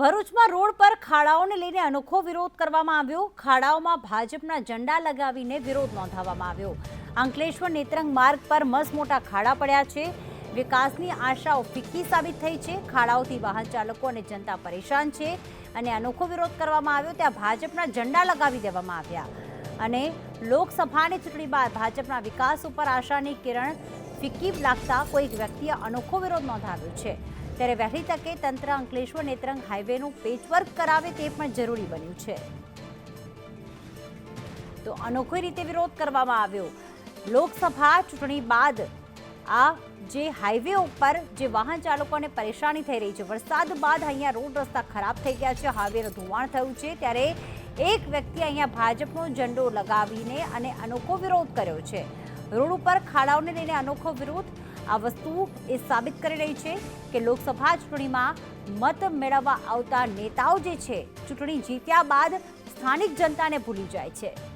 ભરૂચમાં રોડ પર ખાડાઓને લઈને અનોખો વિરોધ કરવામાં આવ્યો. ખાડાઓમાં ભાજપના ઝંડા લગાવીને વિરોધ નોંધાવવામાં આવ્યો. અંકલેશ્વર નેત્રંગ માર્ગ પર મસ મોટા ખાડા પડ્યા છે. વિકાસની આશાઓ ફિક્કી સાબિત થઈ છે. ખાડાઓથી વાહન ચાલકો અને જનતા પરેશાન છે અને અનોખો વિરોધ કરવામાં આવ્યો. ત્યાં ભાજપના ઝંડા લગાવી દેવામાં આવ્યા. અને લોકસભાની ચૂંટણી બાદ ભાજપના વિકાસ ઉપર આશાની કિરણ ફિક્કી લાગતા કોઈક વ્યક્તિએ અનોખો વિરોધ નોંધાવ્યો છે. ત્યારે વહેલી તકે તંત્ર અંકલેશ્વર નેત્રંગ હાઈવેનું પેચવર્ક કરાવે તે પણ જરૂરી બન્યું છે. તો અનોખી રીતે વિરોધ કરવામાં આવ્યો. લોકસભા ચૂંટણી બાદ આ જે હાઈવે ઉપર જે વાહન ચાલકોને પરેશાની થઈ રહી છે, વરસાદ બાદ અહીંયા રોડ રસ્તા ખરાબ થઈ ગયા છે, હાઈવેનું ધોવાણ થયું છે, ત્યારે એક વ્યક્તિ અહીંયા ભાજપનો ઝંડો લગાવીને અને અનોખો વિરોધ કર્યો છે. રોડ ઉપર ખાડાઓને લઈને અનોખો વિરોધ આ વસ્તુ એ સાબિત કરી રહી છે કે લોકસભા ચૂંટણીમાં મત મેળવવા આવતા નેતાઓ જે છે, ચૂંટણી જીત્યા બાદ સ્થાનિક જનતાને ભૂલી જાય છે.